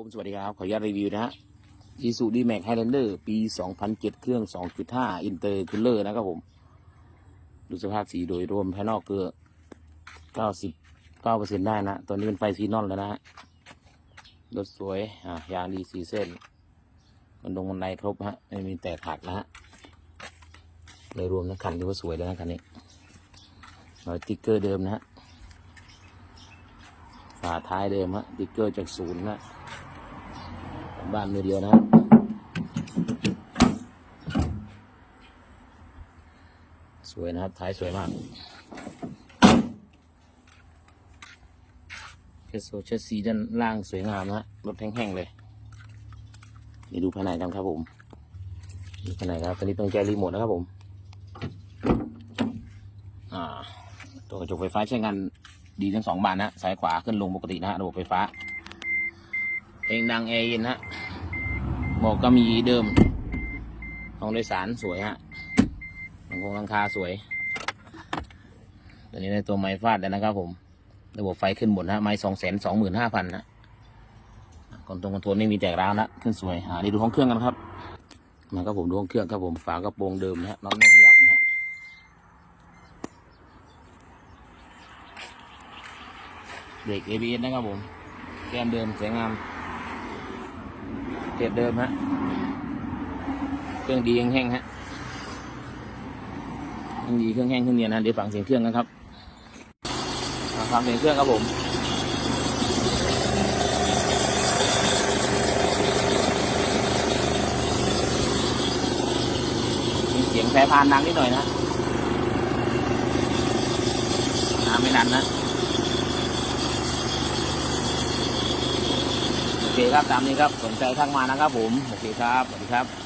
ผมสวัสดีครับ ขออนุญาตรีวิวนะฮะอีซูดีแม็กไฮแลนเดอร์ปี 2007 เครื่อง 2.5 อินเตอร์คูลเลอร์นะครับผม ดูสภาพสีโดยรวมภายนอกเกือบ99%ได้นะตัวนี้เป็นไฟซีนอนแล้วนะฮะ รถสวย อ่ายางดีสีเส้น มันดงมันไดครบฮะ ไม่มีแตกหักนะฮะโดยรวมนะคันถือว่าสวยแล้วนะคันนี้รอยติ๊กเกอร์เดิมนะฮะฝาท้ายเดิมฮะติ๊กเกอร์จากศูนย์นะ บ้านมือเดียวนะสวยนะครับ ท้ายสวยมากเชสโซเชสซีด้านล่างสวยงามนะฮะรถแห้งๆเลยเดี๋ยวดูภายในกันครับผมดูภายในครับตอนนี้ต้องแก้รีโมทนะครับผมตัวกระจกไฟฟ้าใช้งานดีทั้งสองบานนะซ้ายขวาขึ้นลงปกตินะฮะระบบไฟฟ้า เองดังแอร์เย็นฮะ บอกก็มีเดิมห้องโดยสารสวยฮะหลังคงหลังคาสวย ตัวนี้ในตัวไม้ฟาดแล้วนะครับผม ระบบไฟขึ้นหมดนะฮะไม้สองแสนสองหมื่นห้าพันนะคอนโทรลคอนโทรลไม่มีแตกร้าวนะขึ้นสวยอ่านี่ดูห้องเครื่องกันครับมาครับผมดูห้องเครื่องครับผมฝากระโปรงเดิมนะฮะน็อตไม่ขยับนะฮะเบรก ABS นะครับผม แก้มเดิมสวยงาม เก็บเดิมฮะ เครื่องดีแห้งๆฮะเครื่องดีเครื่องแห้งเครื่องเนียนนะเดี๋ยวฟังเสียงเครื่องกันครับฟังเสียงเครื่องครับผมมีเสียงแพรพานดังนิดหน่อยนะน้ำไม่นันนะ โอ เคครับตามนี้ครับสนใจทักมานะครับผมโอเคครับสวัสดีครับ